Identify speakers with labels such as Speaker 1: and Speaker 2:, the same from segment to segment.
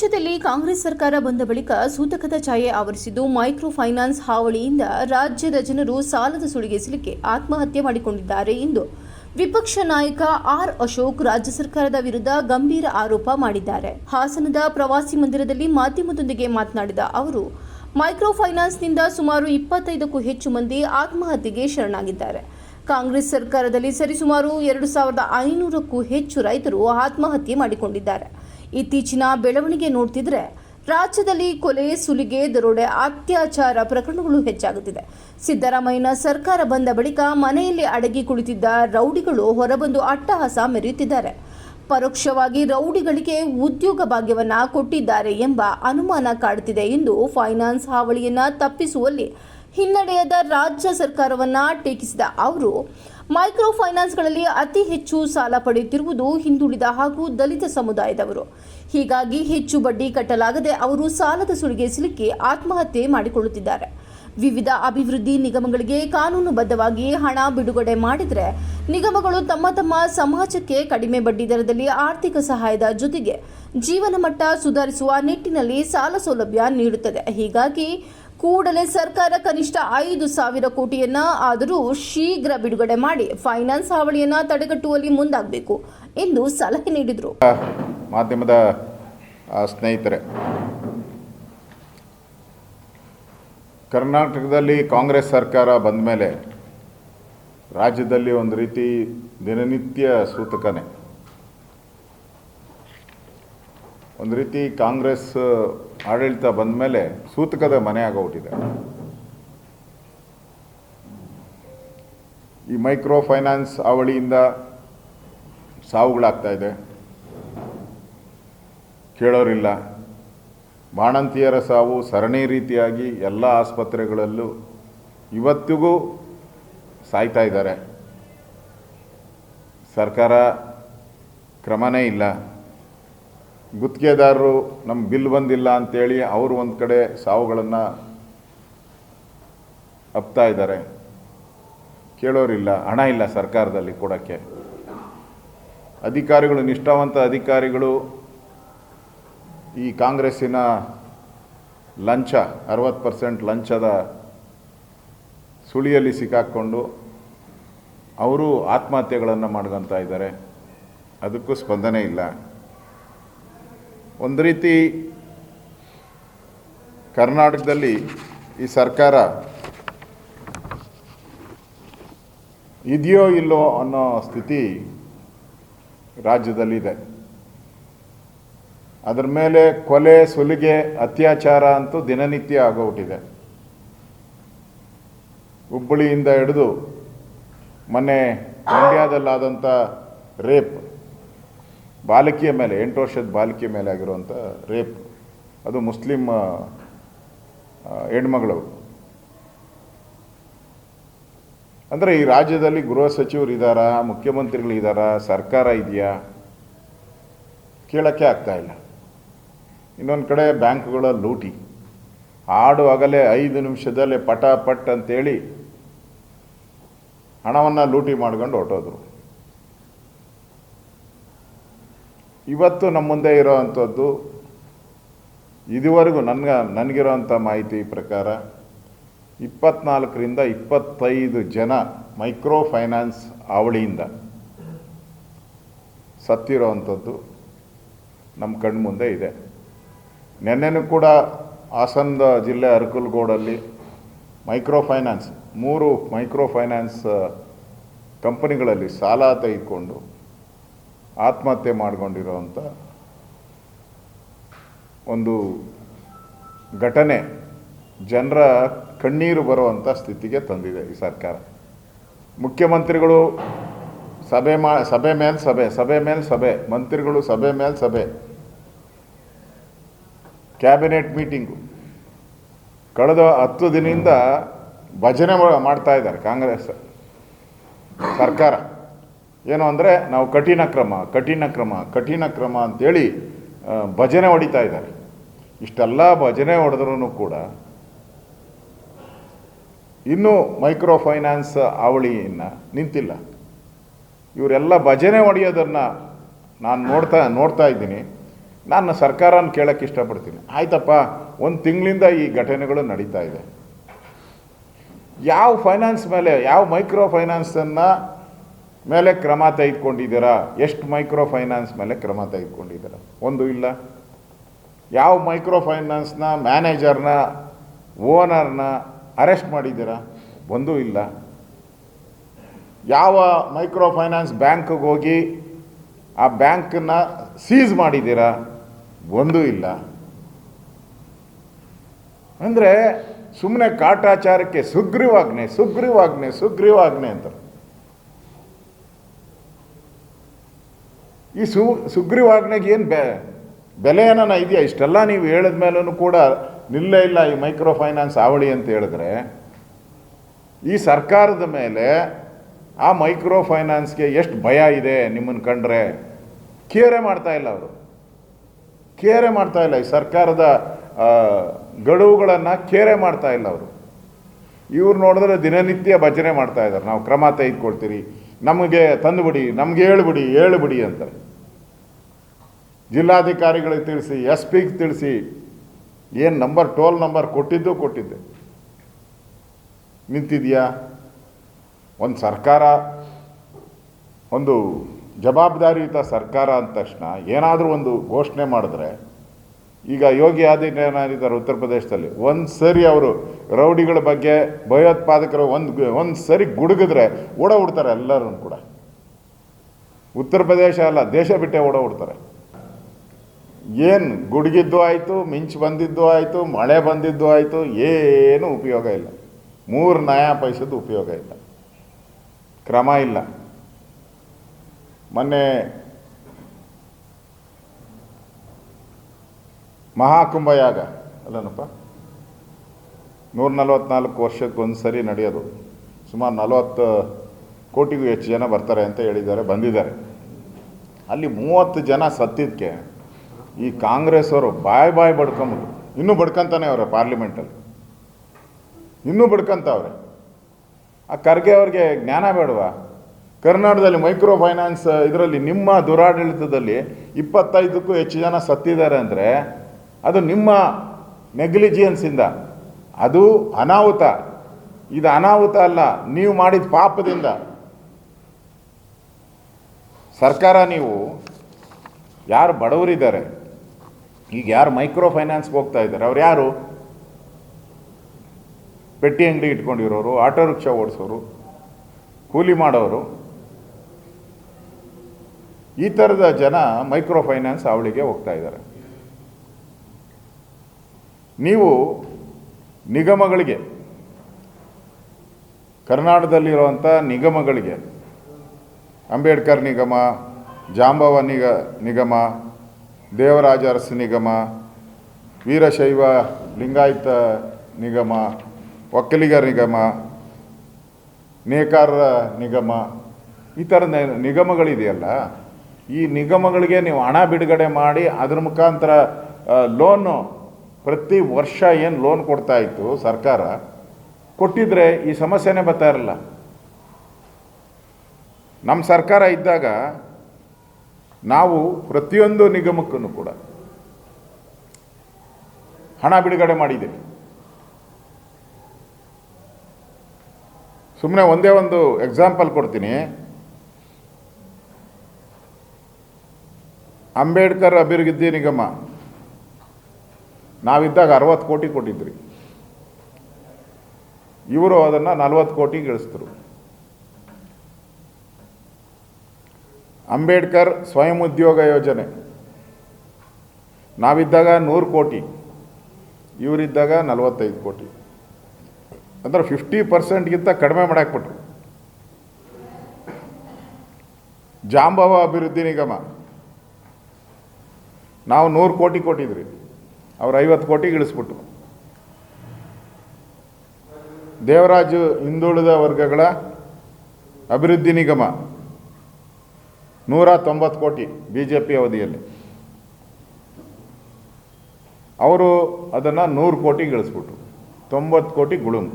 Speaker 1: ರಾಜ್ಯದಲ್ಲಿ ಕಾಂಗ್ರೆಸ್ ಸರ್ಕಾರ ಬಂದ ಬಳಿಕ ಸೂತಕದ ಛಾಯೆ ಆವರಿಸಿದ್ದು ಮೈಕ್ರೋ ಫೈನಾನ್ಸ್ ಹಾವಳಿಯಿಂದ ರಾಜ್ಯದ ಜನರು ಸಾಲದ ಸುಳಿಗೆ ಸಿಲುಕಿ ಆತ್ಮಹತ್ಯೆ ಮಾಡಿಕೊಂಡಿದ್ದಾರೆ ಎಂದು ವಿಪಕ್ಷ ನಾಯಕ ಆರ್ ಅಶೋಕ್ ರಾಜ್ಯ ಸರ್ಕಾರದ ವಿರುದ್ಧ ಗಂಭೀರ ಆರೋಪ ಮಾಡಿದ್ದಾರೆ. ಹಾಸನದ ಪ್ರವಾಸಿ ಮಂದಿರದಲ್ಲಿ ಮಾಧ್ಯಮದೊಂದಿಗೆ ಮಾತನಾಡಿದ ಅವರು ಮೈಕ್ರೋ ಫೈನಾನ್ಸ್ನಿಂದ ಸುಮಾರು ಇಪ್ಪತ್ತೈದಕ್ಕೂ ಹೆಚ್ಚು ಮಂದಿ ಆತ್ಮಹತ್ಯೆಗೆ ಶರಣಾಗಿದ್ದಾರೆ. ಕಾಂಗ್ರೆಸ್ ಸರ್ಕಾರದಲ್ಲಿ ಸರಿಸುಮಾರು ಎರಡು ಸಾವಿರದ ಐನೂರಕ್ಕೂ ಹೆಚ್ಚು ರೈತರು ಆತ್ಮಹತ್ಯೆ ಮಾಡಿಕೊಂಡಿದ್ದಾರೆ. ಇತ್ತೀಚಿನ ಬೆಳವಣಿಗೆ ನೋಡ್ತಿದ್ರೆ ರಾಜ್ಯದಲ್ಲಿ ಕೊಲೆ, ಸುಲಿಗೆ, ದರೋಡೆ, ಅತ್ಯಾಚಾರ ಪ್ರಕರಣಗಳು ಹೆಚ್ಚಾಗುತ್ತಿದೆ. ಸಿದ್ದರಾಮಯ್ಯನ ಸರ್ಕಾರ ಬಂದ ಬಳಿಕ ಮನೆಯಲ್ಲಿ ಅಡಗಿ ಕುಳಿತಿದ್ದ ರೌಡಿಗಳು ಹೊರಬಂದು ಅಟ್ಟಹಾಸ ಮೆರೆಯುತ್ತಿದ್ದಾರೆ. ಪರೋಕ್ಷವಾಗಿ ರೌಡಿಗಳಿಗೆ ಉದ್ಯೋಗ ಭಾಗ್ಯವನ್ನ ಕೊಟ್ಟಿದ್ದಾರೆ ಎಂಬ ಅನುಮಾನ ಕಾಡುತ್ತಿದೆ ಎಂದು ಫೈನಾನ್ಸ್ ಹಾವಳಿಯನ್ನ ತಪ್ಪಿಸುವಲ್ಲಿ ಹಿನ್ನಡೆಯದ ರಾಜ್ಯ ಸರ್ಕಾರವನ್ನ ಟೀಕಿಸಿದ ಅವರು ಮೈಕ್ರೋ ಫೈನಾನ್ಸ್ಗಳಲ್ಲಿ ಅತಿ ಹೆಚ್ಚು ಸಾಲ ಪಡೆಯುತ್ತಿರುವುದು ಹಿಂದುಳಿದ ಹಾಗೂ ದಲಿತ ಸಮುದಾಯದವರು. ಹೀಗಾಗಿ ಹೆಚ್ಚು ಬಡ್ಡಿ ಕಟ್ಟಲಾಗದೆ ಅವರು ಸಾಲದ ಸುಳಿಗೆ ಸಿಲುಕಿ ಆತ್ಮಹತ್ಯೆ ಮಾಡಿಕೊಳ್ಳುತ್ತಿದ್ದಾರೆ. ವಿವಿಧ ಅಭಿವೃದ್ಧಿ ನಿಗಮಗಳಿಗೆ ಕಾನೂನುಬದ್ಧವಾಗಿ ಹಣ ಬಿಡುಗಡೆ ಮಾಡಿದರೆ ನಿಗಮಗಳು ತಮ್ಮ ತಮ್ಮ ಸಮಾಜಕ್ಕೆ ಕಡಿಮೆ ಬಡ್ಡಿ ದರದಲ್ಲಿ ಆರ್ಥಿಕ ಸಹಾಯದ ಜೊತೆಗೆ ಜೀವನ ಮಟ್ಟ ಸುಧಾರಿಸುವ ನಿಟ್ಟಿನಲ್ಲಿ ಸಾಲ ಸೌಲಭ್ಯ ನೀಡುತ್ತದೆ. ಹೀಗಾಗಿ ಕೂಡಲೇ ಸರ್ಕಾರ ಕನಿಷ್ಠ ಐದು ಸಾವಿರ ಕೋಟಿಯನ್ನ ಆದರೂ ಶೀಘ್ರ ಬಿಡುಗಡೆ ಮಾಡಿ ಫೈನಾನ್ಸ್ ಹಾವಳಿಯನ್ನ ತಡೆಗಟ್ಟುವಲ್ಲಿ ಮುಂದಾಗಬೇಕು ಎಂದು ಸಲಹೆ ನೀಡಿದರು.
Speaker 2: ಮಾಧ್ಯಮದ ಸ್ನೇಹಿತರೆ, ಕರ್ನಾಟಕದಲ್ಲಿ ಕಾಂಗ್ರೆಸ್ ಸರ್ಕಾರ ಬಂದ ಮೇಲೆ ರಾಜ್ಯದಲ್ಲಿ ಒಂದು ರೀತಿ ದಿನನಿತ್ಯ ಸೂತಕನೇ. ಒಂದು ರೀತಿ ಕಾಂಗ್ರೆಸ್ ಆಡಳಿತ ಬಂದ ಮೇಲೆ ಸೂತಕದ ಮನೆ ಆಗೋಗ್ಬಿಟ್ಟಿದೆ. ಈ ಮೈಕ್ರೋ ಫೈನಾನ್ಸ್ ಅವಳಿಯಿಂದ ಸಾವುಗಳಾಗ್ತಾ ಇದೆ. ಕೇಳೋರಿಲ್ಲ. ಬಾಣಂತಿಯರ ಸಾವು ಸರಣಿ ರೀತಿಯಾಗಿ ಎಲ್ಲ ಆಸ್ಪತ್ರೆಗಳಲ್ಲೂ ಇವತ್ತಿಗೂ ಸಾಯ್ತಾ ಇದ್ದಾರೆ. ಸರ್ಕಾರ ಕ್ರಮನೇ ಇಲ್ಲ. ಗುತ್ತಿಗೆದಾರರು ನಮ್ಮ ಬಿಲ್ ಬಂದಿಲ್ಲ ಅಂತೇಳಿ ಅವರು ಒಂದು ಕಡೆ ಸಾವುಗಳನ್ನು ಅಪ್ತಾ ಇದ್ದಾರೆ. ಕೇಳೋರಿಲ್ಲ, ಹಣ ಇಲ್ಲ ಸರ್ಕಾರದಲ್ಲಿ ಕೊಡೋಕ್ಕೆ. ಅಧಿಕಾರಿಗಳು, ನಿಷ್ಠಾವಂತ ಅಧಿಕಾರಿಗಳು ಈ ಕಾಂಗ್ರೆಸ್ಸಿನ ಲಂಚ, ಅರವತ್ತು ಪರ್ಸೆಂಟ್ ಲಂಚದ ಸುಳಿಯಲ್ಲಿ ಸಿಕ್ಕಾಕ್ಕೊಂಡು ಅವರು ಆತ್ಮಹತ್ಯೆಗಳನ್ನು ಮಾಡ್ಕೊತಾ ಇದ್ದಾರೆ. ಅದಕ್ಕೂ ಸ್ಪಂದನೆ ಇಲ್ಲ. ಒಂದು ರೀತಿ ಕರ್ನಾಟಕದಲ್ಲಿ ಈ ಸರ್ಕಾರ ಇದೆಯೋ ಇಲ್ಲೋ ಅನ್ನೋ ಸ್ಥಿತಿ ರಾಜ್ಯದಲ್ಲಿದೆ. ಅದರ ಮೇಲೆ ಕೊಲೆ, ಸುಲಿಗೆ, ಅತ್ಯಾಚಾರ ಅಂತೂ ದಿನನಿತ್ಯ ಆಗೋಗ್ಬಿಟ್ಟಿದೆ. ಹುಬ್ಬಳ್ಳಿಯಿಂದ ಹಿಡಿದು ಮೊನ್ನೆ ಮಂಡ್ಯದಲ್ಲಾದಂಥ ರೇಪ್ ಬಾಲಕಿಯ ಮೇಲೆ, ಎಂಟು ವರ್ಷದ ಬಾಲಕಿಯ ಮೇಲೆ ಆಗಿರುವಂಥ ರೇಪ್. ಅದು ಮುಸ್ಲಿಮ್ ಹೆಣ್ಮಗಳವರು ಅಂದರೆ ಈ ರಾಜ್ಯದಲ್ಲಿ ಗೃಹ ಸಚಿವರು ಇದ್ದಾರಾ ಮುಖ್ಯಮಂತ್ರಿಗಳು ಇದ್ದಾರಾ ಸರ್ಕಾರ ಇದೆಯಾ? ಕೇಳೋಕ್ಕೆ ಇಲ್ಲ. ಇನ್ನೊಂದು ಕಡೆ ಬ್ಯಾಂಕ್ಗಳ ಲೂಟಿ. ಆಡು ಆಗಲೇ ಐದು ನಿಮಿಷದಲ್ಲೇ ಪಟ ಪಟ್ ಅಂತೇಳಿ ಹಣವನ್ನು ಲೂಟಿ ಮಾಡ್ಕೊಂಡು ಹೊರಟೋದ್ರು. ಇವತ್ತು ನಮ್ಮ ಮುಂದೆ ಇರೋವಂಥದ್ದು ಇದುವರೆಗೂ ನನಗೆ ನನಗಿರೋವಂಥ ಮಾಹಿತಿ ಪ್ರಕಾರ ಇಪ್ಪತ್ನಾಲ್ಕರಿಂದ ಇಪ್ಪತ್ತೈದು ಜನ ಮೈಕ್ರೋ ಫೈನಾನ್ಸ್ ಅವಳಿಯಿಂದ ಸತ್ತಿರೋವಂಥದ್ದು ನಮ್ಮ ಕಣ್ಮುಂದೆ ಇದೆ. ನೆನ್ನೆನೂ ಕೂಡ ಹಾಸನದ ಜಿಲ್ಲೆ ಅರಕಲ್ಗೋಡಲ್ಲಿ ಮೈಕ್ರೋ ಫೈನಾನ್ಸ್ ಮೂರು ಮೈಕ್ರೋ ಫೈನಾನ್ಸ್ ಕಂಪನಿಗಳಲ್ಲಿ ಸಾಲ ತೆಗೆದುಕೊಂಡು ಆತ್ಮಹತ್ಯೆ ಮಾಡಿಕೊಂಡಿರೋವಂಥ ಒಂದು ಘಟನೆ ಜನರ ಕಣ್ಣೀರು ಬರುವಂಥ ಸ್ಥಿತಿಗೆ ತಂದಿದೆ ಈ ಸರ್ಕಾರ. ಮುಖ್ಯಮಂತ್ರಿಗಳು ಸಭೆ ಮಾ, ಸಭೆ ಮೇಲೆ ಸಭೆ ಸಭೆ ಮೇಲೆ ಸಭೆ, ಮಂತ್ರಿಗಳು ಸಭೆ ಮೇಲೆ ಸಭೆ, ಕ್ಯಾಬಿನೆಟ್ ಮೀಟಿಂಗು. ಕಳೆದ ಹತ್ತು ದಿನದಿಂದ ಭಜನೆ ಮಾಡ್ತಾ ಇದ್ದಾರೆ ಕಾಂಗ್ರೆಸ್ ಸರ್ಕಾರ. ಏನು ಅಂದರೆ ನಾವು ಕಠಿಣ ಕ್ರಮ ಕಠಿಣ ಕ್ರಮ ಕಠಿಣ ಕ್ರಮ ಅಂತೇಳಿ ಭಜನೆ ಹೊಡಿತಾ ಇದ್ದಾರೆ. ಇಷ್ಟೆಲ್ಲ ಭಜನೆ ಹೊಡೆದ್ರೂ ಕೂಡ ಇನ್ನೂ ಮೈಕ್ರೋ ಫೈನಾನ್ಸ್ ಅವಳಿಯನ್ನು ನಿಂತಿಲ್ಲ. ಇವರೆಲ್ಲ ಭಜನೆ ಹೊಡೆಯೋದನ್ನು ನಾನು ನೋಡ್ತಾ ನೋಡ್ತಾ ಇದ್ದೀನಿ. ನಾನು ಸರ್ಕಾರನ ಕೇಳೋಕ್ಕೆ ಇಷ್ಟಪಡ್ತೀನಿ. ಆಯ್ತಪ್ಪ, ಒಂದು ತಿಂಗಳಿಂದ ಈ ಘಟನೆಗಳು ನಡೀತಾ ಇದೆ. ಯಾವ ಫೈನಾನ್ಸ್ ಮೇಲೆ, ಯಾವ ಮೈಕ್ರೋ ಫೈನಾನ್ಸನ್ನು ಮೇಲೆ ಕ್ರಮ ತೆಗೆದುಕೊಂಡಿದ್ದೀರಾ? ಎಷ್ಟು ಮೈಕ್ರೋ ಫೈನಾನ್ಸ್ ಮೇಲೆ ಕ್ರಮ ತೆಗೆದುಕೊಂಡಿದ್ದೀರಾ? ಒಂದು ಇಲ್ಲ. ಯಾವ ಮೈಕ್ರೋ ಫೈನಾನ್ಸ್ನ ಮ್ಯಾನೇಜರ್ನ, ಓನರ್ನ ಅರೆಸ್ಟ್ ಮಾಡಿದ್ದೀರಾ? ಒಂದೂ ಇಲ್ಲ. ಯಾವ ಮೈಕ್ರೋ ಫೈನಾನ್ಸ್ ಬ್ಯಾಂಕ್ಗೆ ಹೋಗಿ ಆ ಬ್ಯಾಂಕನ್ನ ಸೀಸ್ ಮಾಡಿದ್ದೀರಾ? ಒಂದೂ ಇಲ್ಲ. ಅಂದರೆ ಸುಮ್ಮನೆ ಕಾಟಾಚಾರಕ್ಕೆ ಸುಗ್ರೀವಾಜ್ಞೆ ಸುಗ್ರೀವಾಜ್ಞೆ ಸುಗ್ರೀವಾಜ್ಞೆ ಅಂತಾರೆ. ಈ ಸು ಸುಗ್ರೀವಾಜ್ಞೆಗೆ ಏನು ಬೆ, ಬೆಲೆ ಏನನ ಇದೆಯಾ? ಇಷ್ಟೆಲ್ಲ ನೀವು ಹೇಳಿದ ಮೇಲೂ ಕೂಡ ನಿಲ್ಲೇ ಇಲ್ಲ ಈ ಮೈಕ್ರೋ ಫೈನಾನ್ಸ್ ಅವಳಿ ಅಂತ ಹೇಳಿದ್ರೆ. ಈ ಸರ್ಕಾರದ ಮೇಲೆ ಆ ಮೈಕ್ರೋ ಫೈನಾನ್ಸ್ಗೆ ಎಷ್ಟು ಭಯ ಇದೆ ನಿಮ್ಮನ್ನು ಕಂಡ್ರೆ? ಕೇರೆ ಮಾಡ್ತಾ ಇಲ್ಲ ಅವರು. ಕೇರೆ ಮಾಡ್ತಾ ಇಲ್ಲ. ಈ ಸರ್ಕಾರದ ಗಡುವುಗಳನ್ನು ಕೇರೆ ಮಾಡ್ತಾ ಇಲ್ಲ ಅವರು. ಇವ್ರು ನೋಡಿದ್ರೆ ದಿನನಿತ್ಯ ಭಜನೆ ಮಾಡ್ತಾ ಇದ್ದಾರೆ ನಾವು ಕ್ರಮ ತೆಗೆದುಕೊಳ್ತೀರಿ. ನಮಗೆ ತಂದುಬಿಡಿ, ನಮ್ಗೆ ಹೇಳ್ಬಿಡಿ ಹೇಳ್ಬಿಡಿ ಅಂತ. ಜಿಲ್ಲಾಧಿಕಾರಿಗಳಿಗೆ ತಿಳಿಸಿ ಎಸ್ ಪಿಗೆ ತಿಳಿಸಿ, ಏನು ನಂಬರ್, ಟೋಲ್ ನಂಬರ್ ಕೊಟ್ಟಿದ್ದು ಕೊಟ್ಟಿದ್ದೆ. ನಿಂತಿದೆಯಾ? ಒಂದು ಸರ್ಕಾರ, ಒಂದು ಜವಾಬ್ದಾರಿಯುತ ಸರ್ಕಾರ ಅಂದ ತಕ್ಷಣ ಏನಾದರೂ ಒಂದು ಘೋಷಣೆ ಮಾಡಿದ್ರೆ ಈಗ ಯೋಗಿ ಆದಿತ್ಯನಾಥ್ ಇದ್ದಾರೆ ಉತ್ತರ ಪ್ರದೇಶದಲ್ಲಿ. ಒಂದು ಸರಿ ಅವರು ರೌಡಿಗಳ ಬಗ್ಗೆ ಭಯೋತ್ಪಾದಕರು ಒಂದು ಒಂದು ಸರಿ ಗುಡುಗಿದ್ರೆ ಓಡ ಬಿಡ್ತಾರೆ ಎಲ್ಲರೂ ಕೂಡ. ಉತ್ತರ ಪ್ರದೇಶ ಅಲ್ಲ, ದೇಶ ಬಿಟ್ಟೆ ಓಡ ಬಿಡ್ತಾರೆ ಏನು ಗುಡುಗಿದ್ದು ಆಯಿತು, ಮಿಂಚು ಬಂದಿದ್ದು ಆಯಿತು, ಮಳೆ ಬಂದಿದ್ದು ಆಯಿತು, ಏನು ಉಪಯೋಗ ಇಲ್ಲ. ಮೂರು ನಯಾ ಪೈಸದ್ದು ಉಪಯೋಗ ಇಲ್ಲ. ಕ್ರಮ ಇಲ್ಲ. ಮೊನ್ನೆ ಮಹಾಕುಂಭಯಾಗ. ಅಲ್ಲನಪ್ಪ? ನೂರ ನಲವತ್ನಾಲ್ಕು ವರ್ಷಕ್ಕೊಂದು ಸರಿ ನಡೆಯೋದು. ಸುಮಾರು ನಲವತ್ತು ಕೋಟಿಗೂ ಹೆಚ್ಚು ಜನ ಬರ್ತಾರೆ ಅಂತ ಹೇಳಿದ್ದಾರೆ, ಬಂದಿದ್ದಾರೆ. ಅಲ್ಲಿ ಮೂವತ್ತು ಜನ ಸತ್ತಿದ್ದಕ್ಕೆ ಈ ಕಾಂಗ್ರೆಸ್ ಅವರು ಬಾಯ್ ಬಾಯ್ ಬಡ್ಕೊಂಬಿಟ್ಟು ಇನ್ನೂ ಬಡ್ಕೊಂತಾನೆ ಅವರ ಪಾರ್ಲಿಮೆಂಟಲ್ಲಿ. ಇನ್ನೂ ಬಡ್ಕೊಂತವ್ರೆ. ಆ ಖರ್ಗೆ ಅವ್ರಿಗೆ ಜ್ಞಾನ ಬೇಡವಾ? ಕರ್ನಾಟಕದಲ್ಲಿ ಮೈಕ್ರೋ ಫೈನಾನ್ಸ್ ಇದರಲ್ಲಿ ನಿಮ್ಮ ದುರಾಡಳಿತದಲ್ಲಿ ಇಪ್ಪತ್ತೈದಕ್ಕೂ ಹೆಚ್ಚು ಜನ ಸತ್ತಿದ್ದಾರೆ ಅಂದರೆ ಅದು ನಿಮ್ಮ ನೆಗ್ಲಿಜಿಯನ್ಸಿಂದ. ಅದು ಅನಾಹುತ. ಇದು ಅನಾಹುತ ಅಲ್ಲ, ನೀವು ಮಾಡಿದ ಪಾಪದಿಂದ. ಸರ್ಕಾರ ನೀವು ಯಾರು ಬಡವರಿದ್ದಾರೆ, ಈಗ ಯಾರು ಮೈಕ್ರೋ ಫೈನಾನ್ಸ್ಗೆ ಹೋಗ್ತಾ ಇದ್ದಾರೆ, ಅವ್ರು ಯಾರು? ಪೆಟ್ಟಿ ಅಂಗಡಿ ಇಟ್ಕೊಂಡಿರೋರು, ಆಟೋ ರಿಕ್ಷಾ ಓಡಿಸೋರು, ಕೂಲಿ ಮಾಡೋರು. ಈ ಥರದ ಜನ ಮೈಕ್ರೋ ಫೈನಾನ್ಸ್ ಅವಳಿಗೆ ಹೋಗ್ತಾ ಇದ್ದಾರೆ. ನೀವು ನಿಗಮಗಳಿಗೆ, ಕರ್ನಾಟಕದಲ್ಲಿರುವಂಥ ನಿಗಮಗಳಿಗೆ, ಅಂಬೇಡ್ಕರ್ ನಿಗಮ, ಜಾಂಬವ ನಿಗ, ನಿಗಮ, ದೇವರಾಜ ಅರಸು ನಿಗಮ, ವೀರಶೈವ ಲಿಂಗಾಯತ ನಿಗಮ, ಒಕ್ಕಲಿಗರ ನಿಗಮ ನೇಕಾರರ ನಿಗಮ, ಈ ಥರ ನಿಗಮಗಳಿದೆಯಲ್ಲ, ಈ ನಿಗಮಗಳಿಗೆ ನೀವು ಹಣ ಬಿಡುಗಡೆ ಮಾಡಿ ಅದರ ಮುಖಾಂತರ ಲೋನು ಪ್ರತಿ ವರ್ಷ ಏನು ಲೋನ್ ಕೊಡ್ತಾ ಇತ್ತು ಸರ್ಕಾರ, ಕೊಟ್ಟಿದ್ರೆ ಈ ಸಮಸ್ಯೆನೇ ಬರ್ತಾ ಇರಲ್ಲ. ನಮ್ಮ ಸರ್ಕಾರ ಇದ್ದಾಗ ನಾವು ಪ್ರತಿಯೊಂದು ನಿಗಮಕ್ಕೂ ಕೂಡ ಹಣ ಬಿಡುಗಡೆ ಮಾಡಿದ್ದೀವಿ. ಸುಮ್ಮನೆ ಒಂದೇ ಒಂದು ಎಕ್ಸಾಂಪಲ್ ಕೊಡ್ತೀನಿ. ಅಂಬೇಡ್ಕರ್ ಅಭಿವೃದ್ಧಿ ನಿಗಮ. ನಾವಿದ್ದಾಗ ಅರವತ್ತು ಕೋಟಿ ಕೊಟ್ಟಿದ್ರಿ. ಇವರು ಅದನ್ನು ನಲವತ್ತು ಕೋಟಿ ಗಳಿಸಿದ್ರು. ಅಂಬೇಡ್ಕರ್ ಸ್ವಯಂ ಉದ್ಯೋಗ ಯೋಜನೆ. ನಾವಿದ್ದಾಗ ನೂರು ಕೋಟಿ, ಇವರಿದ್ದಾಗ ನಲವತ್ತೈದು ಕೋಟಿ. ಅಂದ್ರೆ ಫಿಫ್ಟಿ ಪರ್ಸೆಂಟ್ಗಿಂತ ಕಡಿಮೆ ಮಾಡಾಕ್ಬಿಟ್ರು. ಜಾಂಬವ ಅಭಿವೃದ್ಧಿ ನಿಗಮ. ನಾವು ನೂರು ಕೋಟಿ ಕೊಟ್ಟಿದ್ರಿ. ಅವ್ರು ಐವತ್ತು ಕೋಟಿ ಇಳಿಸ್ಬಿಟ್ರು. ದೇವರಾಜು ಹಿಂದುಳಿದ ವರ್ಗಗಳ ಅಭಿವೃದ್ಧಿ ನಿಗಮ ನೂರ ತೊಂಬತ್ತು ಕೋಟಿ ಬಿ ಜೆ ಪಿ ಅವಧಿಯಲ್ಲಿ. ಅವರು ಅದನ್ನು ನೂರು ಕೋಟಿ ಇಳಿಸ್ಬಿಟ್ರು. ತೊಂಬತ್ತು ಕೋಟಿ ಗುಳುಂ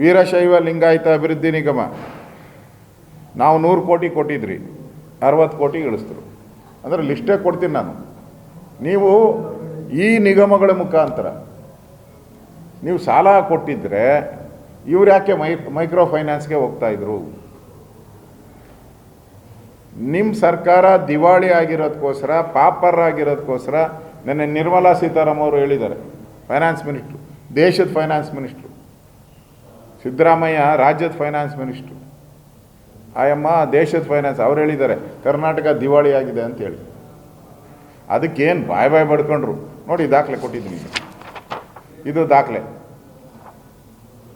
Speaker 2: ವೀರಶೈವ ಲಿಂಗಾಯತ ಅಭಿವೃದ್ಧಿ ನಿಗಮ, ನಾವು ನೂರು ಕೋಟಿ ಕೊಟ್ಟಿದ್ರಿ, ಅರವತ್ತು ಕೋಟಿ ಇಳಿಸಿದ್ರು. ಅಂದರೆ ಲಿಸ್ಟೇ ಕೊಡ್ತೀನಿ ನಾನು. ನೀವು ಈ ನಿಗಮಗಳ ಮುಖಾಂತರ ನೀವು ಸಾಲ ಕೊಟ್ಟಿದ್ದರೆ ಇವ್ರು ಯಾಕೆ ಮೈ, ಮೈಕ್ರೋ ಫೈನಾನ್ಸ್ಗೆ ಹೋಗ್ತಾ ಇದ್ರು? ನಿಮ್ಮ ಸರ್ಕಾರ ದಿವಾಳಿ ಆಗಿರೋದಕ್ಕೋಸ್ಕರ ಪಾಪರ್ ಆಗಿರೋದಕ್ಕೋಸ್ಕರ ನೆನ್ನೆ ನಿರ್ಮಲಾ ಸೀತಾರಾಮ್ ಅವರು ಹೇಳಿದ್ದಾರೆ, ಫೈನಾನ್ಸ್ ಮಿನಿಸ್ಟ್ರು, ದೇಶದ ಫೈನಾನ್ಸ್ ಮಿನಿಸ್ಟ್ರು, ಸಿದ್ದರಾಮಯ್ಯ ರಾಜ್ಯದ ಫೈನಾನ್ಸ್ ಮಿನಿಸ್ಟ್ರು. ಆಯಮ್ಮ, ದೇಶದ ಫೈನಾನ್ಸ್ ಅವ್ರು ಹೇಳಿದ್ದಾರೆ, ಕರ್ನಾಟಕ ದಿವಾಳಿ ಆಗಿದೆ ಅಂತೇಳಿ ಅದಕ್ಕೇನು ಬಾಯ್ ಬಾಯ್ ಬಡ್ಕೊಂಡ್ರು ನೋಡಿ ದಾಖಲೆ ಕೊಟ್ಟಿದ್ದೀನಿ. ಇದು ದಾಖಲೆ.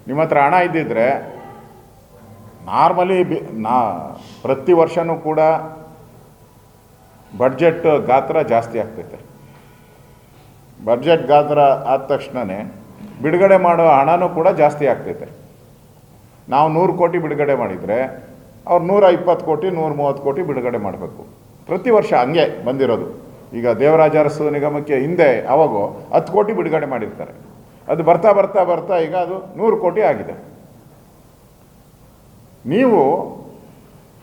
Speaker 2: ನಿಮ್ಮ ಹತ್ರ ಹಣ ಇದ್ದಿದ್ರೆ ನಾರ್ಮಲಿ ಬಿ ನಾ, ಪ್ರತಿ ವರ್ಷವೂ ಕೂಡ ಬಡ್ಜೆಟ್ ಗಾತ್ರ ಜಾಸ್ತಿ ಆಗ್ತೈತೆ. ಬಡ್ಜೆಟ್ ಗಾತ್ರ ಆದ ತಕ್ಷಣವೇ ಬಿಡುಗಡೆ ಮಾಡೋ ಹಣನೂ ಕೂಡ ಜಾಸ್ತಿ ಆಗ್ತೈತೆ. ನಾವು ನೂರು ಕೋಟಿ ಬಿಡುಗಡೆ ಮಾಡಿದರೆ ಅವ್ರು ನೂರ ಇಪ್ಪತ್ತು ಕೋಟಿ, ನೂರ ಮೂವತ್ತು ಕೋಟಿ ಬಿಡುಗಡೆ ಮಾಡಬೇಕು. ಪ್ರತಿ ವರ್ಷ ಹಂಗೆ ಬಂದಿರೋದು. ಈಗ ದೇವರಾಜ ಅರಸು ನಿಗಮಕ್ಕೆ ಹಿಂದೆ, ಅವಾಗೋ ಹತ್ತು ಕೋಟಿ ಬಿಡುಗಡೆ ಮಾಡಿರ್ತಾರೆ. ಅದು ಬರ್ತಾ ಬರ್ತಾ ಬರ್ತಾ ಈಗ ಅದು ನೂರು ಕೋಟಿ ಆಗಿದೆ. ನೀವು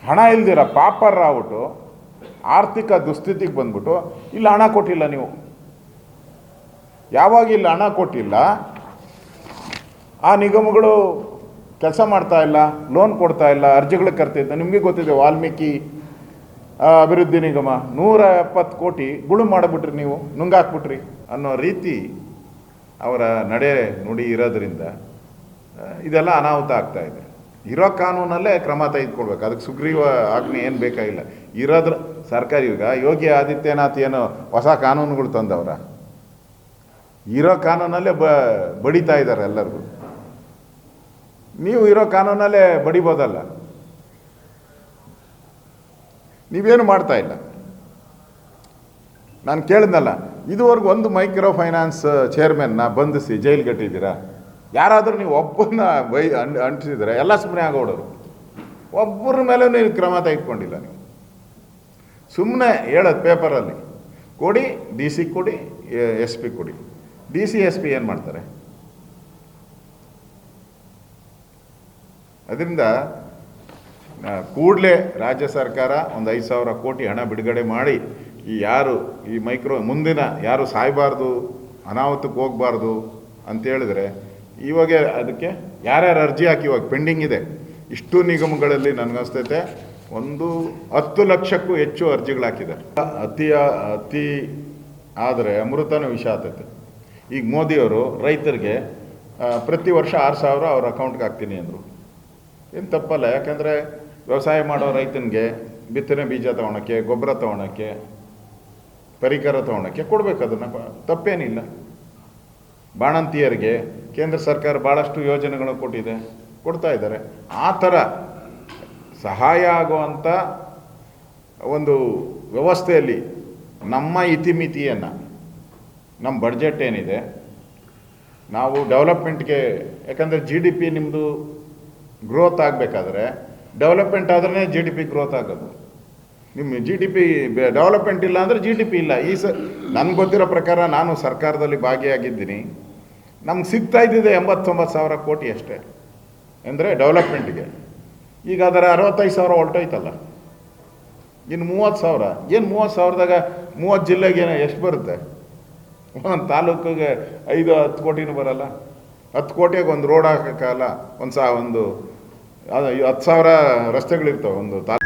Speaker 2: ಹಣ ಇಲ್ದಿರ ಪಾಪರ್ ಆಗ್ಬಿಟ್ಟು ಆರ್ಥಿಕ ದುಸ್ಥಿತಿಗೆ ಬಂದ್ಬಿಟ್ಟು, ಇಲ್ಲಿ ಹಣ ಕೊಟ್ಟಿಲ್ಲ ನೀವು. ಯಾವಾಗ ಇಲ್ಲಿ ಹಣ ಕೊಟ್ಟಿಲ್ಲ, ಆ ನಿಗಮಗಳು ಕೆಲಸ ಮಾಡ್ತಾ ಇಲ್ಲ ಲೋನ್ ಕೊಡ್ತಾ ಇಲ್ಲ, ಅರ್ಜಿಗಳು ಕರ್ತಿದ್ದ ನಿಮಗೆ ಗೊತ್ತಿದೆ ವಾಲ್ಮೀಕಿ ಅಭಿವೃದ್ಧಿ ನಿಗಮ, ನೂರ ಎಪ್ಪತ್ತು ಕೋಟಿ ಗುಳು ಮಾಡಿಬಿಟ್ರಿ ನೀವು ನುಂಗಾಕ್ಬಿಟ್ರಿ ಅನ್ನೋ ರೀತಿ ಅವರ ನಡೆ ನುಡಿ ಇರೋದ್ರಿಂದ ಇದೆಲ್ಲ ಅನಾಹುತ ಆಗ್ತಾ ಇದೆ. ಇರೋ ಕಾನೂನಲ್ಲೇ ಕ್ರಮ ತೆಗೆದುಕೊಳ್ಬೇಕು. ಅದಕ್ಕೆ ಸುಗ್ರೀವ ಆಜ್ಞೆ ಏನು ಬೇಕಾಗಿಲ್ಲ ಇರೋದ್ರ ಸರ್ಕಾರ ಈಗ ಯೋಗಿ ಆದಿತ್ಯನಾಥ್ ಏನು ಹೊಸ ಕಾನೂನುಗಳು ತಂದವರ. ಇರೋ ಕಾನೂನಲ್ಲೇ ಬ, ಬಡಿತಾ ಇದ್ದಾರೆ ಎಲ್ಲರಿಗೂ. ನೀವು ಇರೋ ಕಾನೂನಲ್ಲೇ ಬಡಿಬೋದಲ್ಲ. ನೀವೇನು ಮಾಡ್ತಾ ಇಲ್ಲ? ನಾನು ಕೇಳಿದ್ನಲ್ಲ, ಇದುವರೆಗೂ ಒಂದು ಮೈಕ್ರೋ ಫೈನಾನ್ಸ್ ಚೇರ್ಮನ್ನ ಬಂಧಿಸಿ ಜೈಲು ಕಟ್ಟಿದ್ದೀರಾ ಯಾರಾದರೂ ನೀವು ಒಬ್ಬನ ಬೈ ಅಂಟ್ ಅಂಟಿಸಿದ್ರೆ ಎಲ್ಲ ಸುಮ್ಮನೆ ಆಗೋಡೋರು. ಒಬ್ಬರ ಮೇಲೆ ನೀವು ಕ್ರಮ ತೆಗೆದುಕೊಂಡಿಲ್ಲ ನೀವು. ಸುಮ್ಮನೆ ಹೇಳೋದು ಪೇಪರಲ್ಲಿ ಕೊಡಿ ಡಿ ಸಿ ಕೊಡಿ ಎಸ್ ಪಿ ಕೊಡಿ. ಡಿ ಸಿ ಎಸ್ ಪಿ ಏನು ಮಾಡ್ತಾರೆ? ಅದರಿಂದ ಕೂಡಲೇ ರಾಜ್ಯ ಸರ್ಕಾರ ಒಂದು ಐದು ಸಾವಿರ ಕೋಟಿ ಹಣ ಬಿಡುಗಡೆ ಮಾಡಿ, ಈ ಯಾರು, ಈ ಮೈಕ್ರೋ, ಮುಂದಿನ ಯಾರು ಸಾಯಬಾರ್ದು, ಅನಾಹುತಕ್ಕೆ ಹೋಗಬಾರ್ದು ಅಂತೇಳಿದ್ರೆ ಇವಾಗ ಅದಕ್ಕೆ ಯಾರ್ಯಾರು ಅರ್ಜಿ ಹಾಕಿ, ಇವಾಗ ಪೆಂಡಿಂಗ್ ಇದೆ. ಇಷ್ಟು ನಿಗಮಗಳಲ್ಲಿ ನನಗನ್ಸ್ತೈತೆ ಒಂದು ಹತ್ತು ಲಕ್ಷಕ್ಕೂ ಹೆಚ್ಚು ಅರ್ಜಿಗಳು ಹಾಕಿದ್ದಾರೆ. ಅತಿ ಅತಿ ಆದರೆ ಅಮೃತನೂ ವಿಷ ಆಗ್ತೈತೆ ಈಗ ಮೋದಿಯವರು ರೈತರಿಗೆ ಪ್ರತಿ ವರ್ಷ ಆರು ಸಾವಿರ ಅವ್ರ ಅಕೌಂಟ್ಗೆ ಹಾಕ್ತೀನಿ ಅಂದರು. ಏನು ತಪ್ಪಲ್ಲ, ಯಾಕಂದರೆ ವ್ಯವಸಾಯ ಮಾಡೋ ರೈತನಿಗೆ ಬಿತ್ತನೆ ಬೀಜ ತೊಗೊಳಕ್ಕೆ, ಗೊಬ್ಬರ ತೊಗೊಳಕ್ಕೆ, ಪರಿಕರ ತೊಗೊಳಕ್ಕೆ ಕೊಡಬೇಕು ಅದನ್ನು. ತಪ್ಪೇನಿಲ್ಲ. ಬಾಣಂತಿಯರಿಗೆ ಕೇಂದ್ರ ಸರ್ಕಾರ ಭಾಳಷ್ಟು ಯೋಜನೆಗಳನ್ನು ಕೊಟ್ಟಿದೆ, ಕೊಡ್ತಾ ಇದ್ದಾರೆ. ಆ ಥರ ಸಹಾಯ ಆಗುವಂಥ ಒಂದು ವ್ಯವಸ್ಥೆಯಲ್ಲಿ ನಮ್ಮ ಇತಿಮಿತಿಯನ್ನು, ನಮ್ಮ ಬಡ್ಜೆಟ್ ಏನಿದೆ, ನಾವು ಡೆವಲಪ್ಮೆಂಟ್ಗೆ ಯಾಕಂದರೆ ಜಿ ಡಿ ಪಿ ನಿಮ್ಮದು ಗ್ರೋತ್ ಆಗಬೇಕಾದ್ರೆ ಡೆವಲಪ್ಮೆಂಟ್ ಆದ್ರೆ ಜಿ ಡಿ ಪಿ ಗ್ರೋತ್ ಆಗೋದು. ನಿಮ್ಮ ಜಿ ಡಿ ಪಿ ಡೆವಲಪ್ಮೆಂಟ್ ಇಲ್ಲ ಅಂದರೆ ಜಿ ಡಿ ಪಿ ಇಲ್ಲ. ಈ ಸ, ನನಗೆ ಗೊತ್ತಿರೋ ಪ್ರಕಾರ ನಾನು ಸರ್ಕಾರದಲ್ಲಿ ಭಾಗಿಯಾಗಿದ್ದೀನಿ. ನಮ್ಗೆ ಸಿಗ್ತಾ ಇದ್ದಿದೆ ಎಂಬತ್ತೊಂಬತ್ತು ಸಾವಿರ ಕೋಟಿ ಅಷ್ಟೇ. ಅಂದರೆ ಡೆವಲಪ್ಮೆಂಟ್ಗೆ ಈಗ ಅದರ ಅರವತ್ತೈದು ಸಾವಿರ ಹೊರಟೋಯ್ತಲ್ಲ. ಇನ್ನು ಮೂವತ್ತು ಸಾವಿರ. ಏನು ಮೂವತ್ತು ಸಾವಿರದಾಗ ಮೂವತ್ತು ಜಿಲ್ಲೆಗೆ ಏನು ಎಷ್ಟು ಬರುತ್ತೆ? ಒಂದು ತಾಲೂಕಿಗೆ ಐದು, ಹತ್ತು ಕೋಟಿನೂ ಬರಲ್ಲ. ಹತ್ತು ಕೋಟಿಗೆ ಒಂದು ರೋಡ್ ಹಾಕೋಕ್ಕಲ್ಲ ಒಂದು ಸಾ ಒಂದು ಹತ್ತು ಸಾವಿರ ರಸ್ತೆಗಳಿರ್ತವೆ ಒಂದು ತಾಲೂಕು